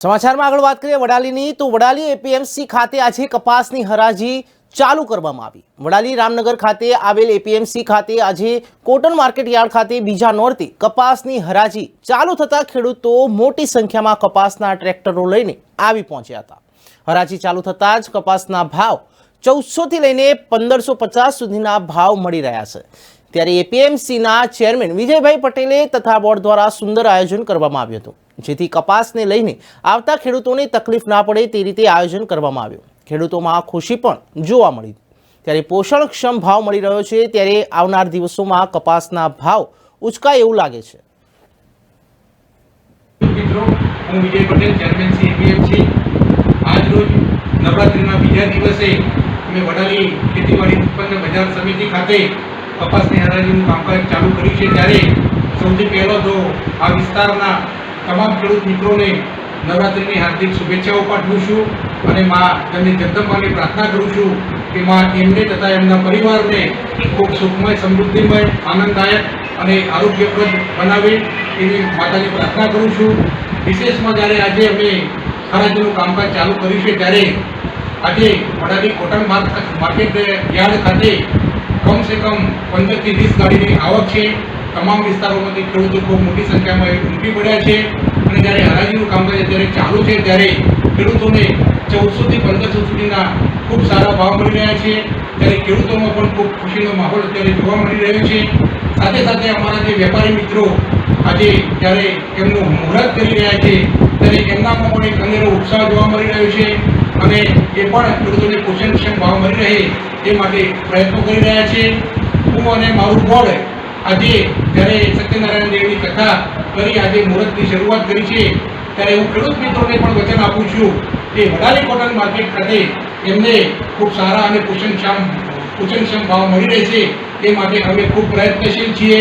સમાચારમાં આગળ વાત કરીએ, વડાલીની. તો વડાલી એપીએમસી ખાતે આજે કપાસની હરાજી ચાલુ કરવામાં આવી. વડાલી રામનગર ખાતે આવેલ એપીએમસી ખાતે આજે કોટન માર્કેટ યાર્ડ ખાતે બીજા નોરથી કપાસની હરાજી ચાલુ થતાં ખેડૂતો મોટી સંખ્યામાં કપાસના ટ્રેક્ટરો લઈને આવી પહોંચ્યા હતા. હરાજી ચાલુ થતાં જ કપાસના ભાવ ચૌદસોથી લઈને પંદરસો પચાસ સુધીના ભાવ મળી રહ્યા છે. ત્યારે એપીએમસીના ચેરમેન વિજયભાઈ પટેલે તથા બોર્ડ દ્વારા સુંદર આયોજન કરવામાં આવ્યું હતું. જેથી કપાસને લઈને આવતા ખેડૂતોને તકલીફ ના પડે તે રીતે આયોજન કરવામાં આવ્યું. ખેડૂતોમાં ખુશી પણ જોવા મળી. ત્યારે પોષણક્ષમ ભાવ મળી રહ્યો છે, ત્યારે આવનાર દિવસોમાં કપાસના ભાવ ઉચકાય એવું લાગે છે. હું Vijay Patel, chairman C APMC આજ નવરાત્રિના બીજા દિવસે અમે વડાલી ખેતીવાડી ઉત્પન્ન બજાર સમિતિ ખાતે કપાસની હરાજીનું કામકાજ ચાલુ કર્યું છે. ત્યારે સૌથી પહેલો તો આ વિસ્તારના તમામ ખેડૂત મિત્રોને નવરાત્રિની હાર્દિક શુભેચ્છાઓ પાઠવું છું અને મા તેમની જગદંબાની પ્રાર્થના કરું છું કે મા એમને તથા એમના પરિવારને ખૂબ સુખમય, સમૃદ્ધિમય, આનંદદાયક અને આરોગ્યપ્રદ બનાવે એવી માતાની પ્રાર્થના કરું છું. વિશેષમાં જ્યારે આજે અમે હરાજીનું કામકાજ ચાલુ કર્યું છે ત્યારે આજે Vadali cotton mark- market yard ખાતે કમસે કમ પંદરથી વીસ ગાડીની આવક છે. તમામ વિસ્તારોમાંથી ખેડૂતો ખૂબ મોટી સંખ્યામાં ઉમટી પડ્યા છે. અને જ્યારે હરાજીનું કામકાજ અત્યારે ચાલુ છે, ત્યારે ખેડૂતોને ચૌદસોથી પંદરસો સુધીના ખૂબ સારા ભાવ મળી રહ્યા છે. ત્યારે ખેડૂતોમાં પણ ખૂબ ખુશીનો માહોલ અત્યારે જોવા મળી રહ્યો છે. સાથે સાથે અમારા જે વેપારી મિત્રો આજે જ્યારે એમનું મુહૂર્ત કરી રહ્યા છે, ત્યારે એમનામાં પણ એક અનેરો ઉત્સાહ જોવા મળી રહ્યો છે. અને એ પણ ખેડૂતોને પોષણક્ષમ ભાવ મળી રહે તે માટે પ્રયત્નો કરી રહ્યા છે. હું અને મારું બોર્ડ આજે જ્યારે સત્યનારાયણ દેવની કથા કરી આજે મુહૂર્તની શરૂઆત કરી છે, ત્યારે હું ખેડૂત મિત્રોને પણ વચન આપું છું કે વડાલી કોટન માર્કેટ ખાતે એમને ખૂબ સારા અને પોષણક્ષમ પોષણક્ષમ ભાવ મળી રહે છે તે માટે અમે ખૂબ પ્રયત્નશીલ છીએ.